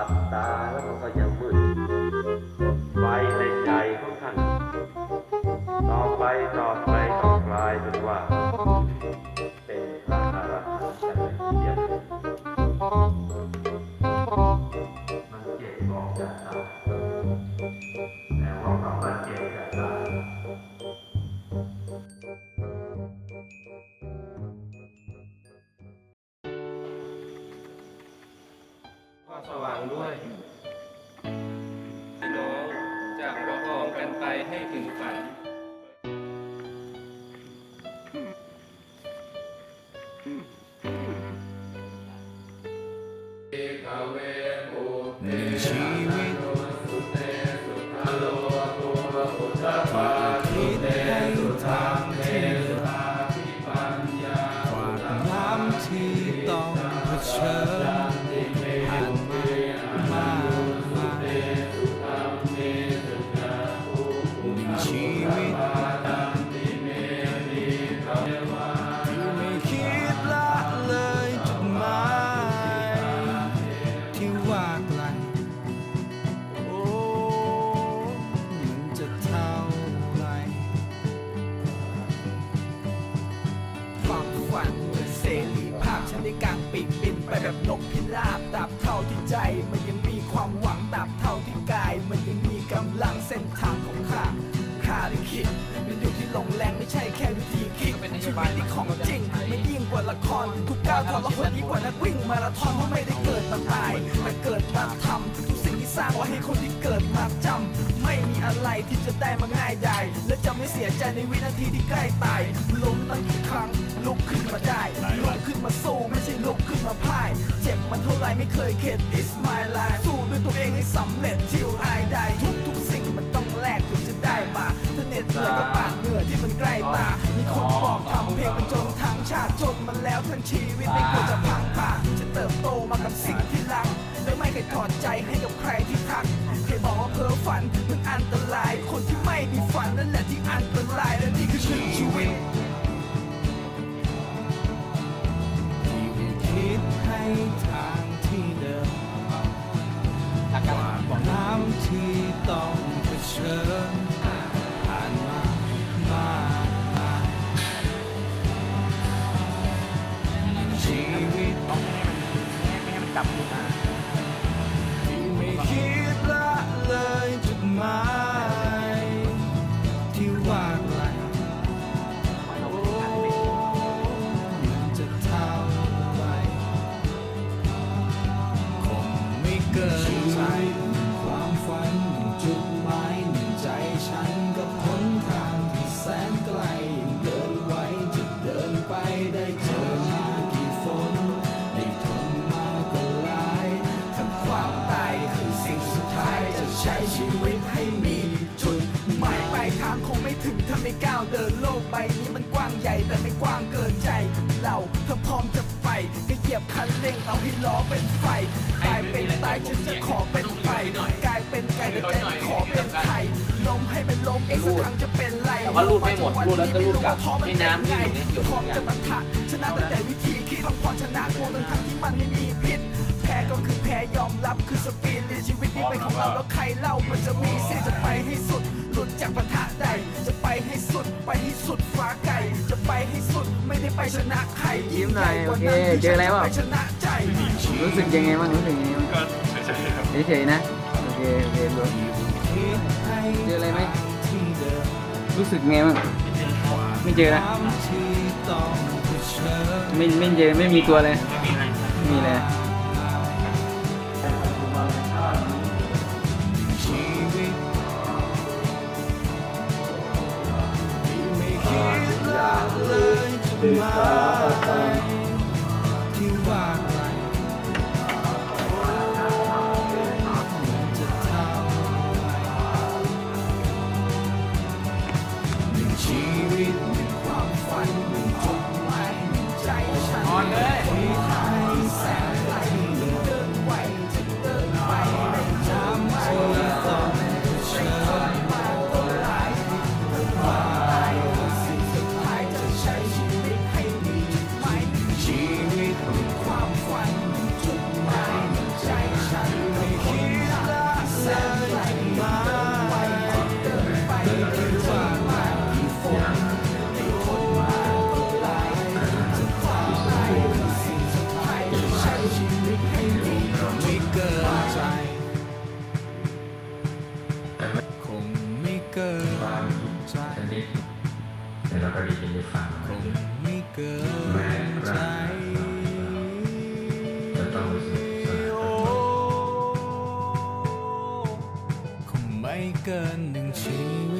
ับตาแล้วมันก็ยังมืดไฟในใจของท่านต่อไปต่อไปต่อกลายเป็นว่า เป็นพระอรหันต์กันเลยทีเดียมันเจ็บออกจากตาแต่ว่าความเจ็บจากตา ไปให้ถึงฝันชีวิตคิดให้ทางเทวาความที่ต้องเผชิญ แบบนกพิราบตราบเท่าที่ใจ มันยังมีความหวังตราบเท่าที่กาย มันยังมีกำลังเส้นทางของข้าข้าได้คิดมันอยู่ที่ลงแรงไม่ใช่แค่วิธีคิดชีวิตที่ของจริง ไม่ยิ่งกว่าละครทุกก้าวทรหดยิ่งกว่านักวิ่งมาราธอนเพราะไม่ได้เกิดมาตายแต่เกิดมาทำทุกสิ่งที่สร้างไว้ให้คนที่เกิดมาจำไม่มีอะไรที่จะได้มาง่ายดายและจะไม่เสียใจในวินาทีที่ใกล้ตายล้มตั้งกี่ครั้งลุกขึ้นมาได้ลุก เท่าไรไม่เคยเข็ด It's my life สู้ด้วยตัวเองให้สำเร็จ ที่อได้ทุกทุกๆสิ่งมันต้องแลกถึงจะได้มาถ้าเหน็ดเหนื่อยก็ปาดเหงื่อที่มันใกล้ตา มีคนบอกทำเพลงมันจนทั้งชาติจนมันแล้วทั้งชีวิตไม่ควรจะพังผ่าจะเติบโตมากับสิ่งที่รักและไม่เคยถอดใจให้กับใครที่ทักเคยบอกว่าเพ้อฝันมันอันตราย คนที่ไม่มีฝันนั่นแหละที่อันตรายและนี่คือชีวิตที่คิดให้ทาง ที่ต้องเผชิญผ่านมามากมายหนึ่งชีวิตที่ไม่คิดละเลยจุดหมายที่ว่าไกลโอ้มันจะเท่าไรคงไม่เกินใจ ให้มีจุดหมายปลายทางคงไม่ถึงถ้าไม่ก้าวเดินโลกใบนี้มันกว้างใหญ่แต่ไม่กว้างเกินใจเราถ้าพร้อมจะไปก็เหยียบคันเร่งเอาให้ล้อเป็นไฟตายเป็นตายฉันจะขอเป็นไฟกลายเป็นไก่แต่ใจขอเป็นไข่ล้มให้มันล้มเองสักครั้งจะเป็นไรแต่ว่ารูดไม่หมดรูดแล้วก็รูดกลับให้น้ำที่อยู่เนี่ยหยดพร้อมจะปะทะชนะตั้งแต่วิธีคิดบางพรชนะกลัวทั้งทั้งที่มันไม่มี แล้วใครเล่ามันจะมีสิทธิ์จะไปให้สุด หลุดจากปะทะใด จะไปให้สุด ไปให้สุดฟ้าไก่จะไปให้สุด ไม่ได้ไปชนะใครยิ้มหน่อยใญ่กว่าโอเคนั้นเจออะไรเปล่า ไปชนะใจ รู้สึกยังไงบ้างรู้สึกยังไงบ้างก็เฉยๆครับเฉยๆนะโอเคโอเคบรคิดให้เจออะไรไหมที่เดิมรู้สึกไงบ้างไม่เจอนะน้ำที่ต้องเผชิญไม่ไม่เจอไม่มีตัวเลยไม่มีเลย เแต่เราก็ได้ยินได้ฟังแม้ร่างจะต้องรู้สึกสลาคงไม่เกินหนึ่งชีวิต